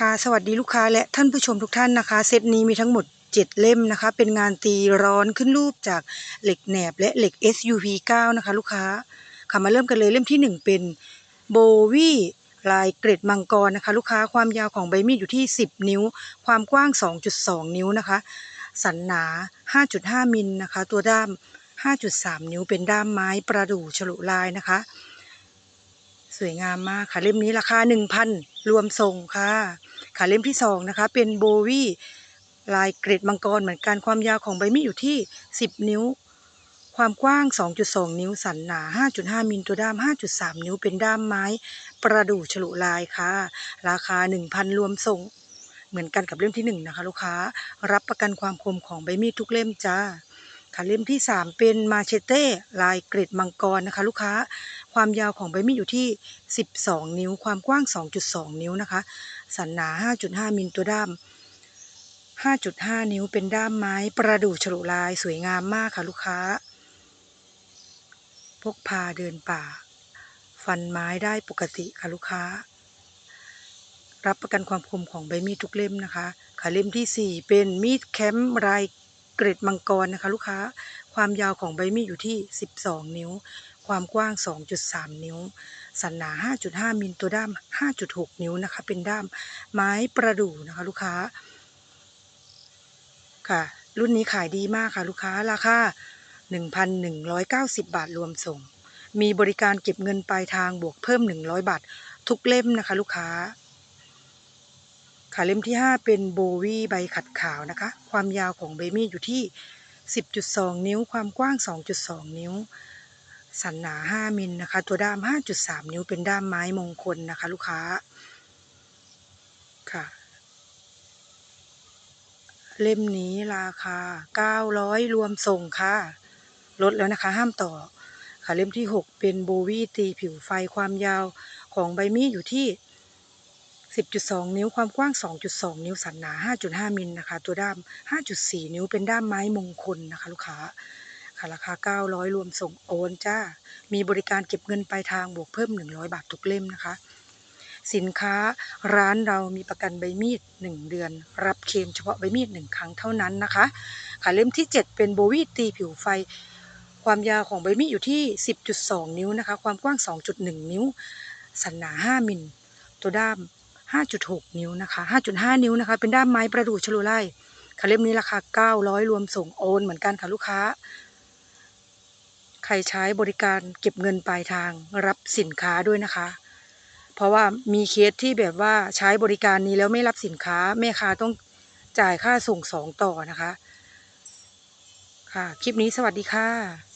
คะ สวัสดีลูกค้าและท่านผู้ชมทุกท่านนะคะ เซตนี้มีทั้งหมด 7 เล่มนะคะ เป็นงานตีร้อนขึ้นรูปจากเหล็กแหนบและเหล็ก SUV 9 นะคะ ลูกค้า ค่ะมาเริ่มกันเลยเล่มที่ 1 เป็นโบวี่ลายเกรดมังกรนะคะ ลูกค้าความยาวของใบมีดอยู่ที่ 10 นิ้ว ความกว้าง 2.2 นิ้วนะคะ สันหนา 5.5 มิลนะคะ ตัวด้าม 5.3 นิ้วเป็นด้ามไม้ประดู่ฉลุลายนะคะ สวยงามมากค่ะเล่มนี้ราคา 1,000 รวมส่งค่ะค่ะเล่มที่2นะคะ เป็นโบวี่ลายเกรดมังกรเหมือนกันความยาวของใบมีดอยู่ที่ 10 นิ้ว ความกว้าง 2.2 นิ้ว สันหนา 5.5 มิลตัวด้าม 5.3 นิ้วเป็นด้ามไม้ ประดู่ฉลุลายค่ะ ราคา 1,000 รวมส่ง เหมือนกันกับเล่มที่ 1 นะคะ ลูกค้า รับประกันความคมของใบมีดทุกเล่มจ้าค่ะเล่มที่ 3 เป็นมาเชเต้ลายเกรดมังกรนะคะ ลูกค้า ความยาวของใบมีดอยู่ที่ 12 นิ้ว ความกว้าง 2.2 นิ้วนะคะ สันหนา 5.5 มิลตัวด้าม 5.5 นิ้วเป็นด้ามไม้ประดู่ฉลุลายสวยงามมากค่ะลูกค้า พกพาเดินป่า ฟันไม้ได้ปกติค่ะลูกค้า รับประกันความคมของใบมีดทุกเล่มนะคะค่ะเล่มที่ 4 เป็นมีดแคมป์ลายเกรดมังกรนะคะ ลูกค้า ความยาวของใบมีดอยู่ที่ 12 นิ้ว ความกว้าง 2.3 นิ้ว สันหนา 5.5 มิลตัวด้าม 5.6 นิ้วนะคะ เป็นด้ามไม้ประดู่นะคะ ลูกค้า ค่ะ รุ่นนี้ขายดีมากค่ะ ลูกค้าราคา 1,190 บาทรวมส่ง มีบริการเก็บเงินปลายทางบวกเพิ่ม 100 บาท ทุกเล่มนะคะ ลูกค้าค่ะเล่มที่ 5 เป็นโบวี่ใบขัดขาวนะคะ ความยาวของใบมีดอยู่ที่ 10.2 นิ้ว ความกว้าง 2.2 นิ้ว สันหนา 5 มิลนะคะ ตัวด้าม 5.3 นิ้วเป็นด้ามไม้มงคลนะคะ ลูกค้าค่ะ เล่มนี้ราคา 900 รวมส่งค่ะ ลดแล้วนะคะ ห้ามต่อ ค่ะ เล่มที่ 6 เป็นโบวี่ตีผิวไฟความยาวของใบมีดอยู่ที่ 10.2 นิ้วความกว้าง 2.2 นิ้วสันหนา 5.5 มิลนะคะ ตัวด้าม 5.4 นิ้วเป็นด้ามไม้มงคลนะคะ ลูกค้า ค่ะ ราคา 900 รวมส่งโอนจ้า มีบริการเก็บเงินปลายทางบวกเพิ่ม 100 บาททุกเล่มนะคะ สินค้าร้านเรามีประกันใบมีด 1 เดือน รับเคลมเฉพาะใบมีด 1 ครั้งเท่านั้นนะคะค่ะเล่มที่ 7 เป็นโบวีตีผิวไฟ ความยาวของใบมีดอยู่ที่ 10.2 นิ้วนะคะ ความกว้าง 2.1 นิ้ว สันหนา 5 มิล ตัวด้าม 5.6 นิ้วนะคะ 5.5 นิ้วนะคะ เป็นด้ามไม้ประดู่ฉลุไล่ค่ะเล่มนี้ราคา 900 รวมส่งโอนเหมือนกันค่ะลูกค้า รใช้บริการเก็บเงินปลายทางรับสินค้าด้วยนะคะ เพราะว่ามีเคสที่แบบว่าใช้บริการนี้แล้วไม่รับสินค้าแม่ค้าต้องจ่ายค่าส่งสองต่อนะคะ ค่ะ คลิปนี้สวัสดีค่ะ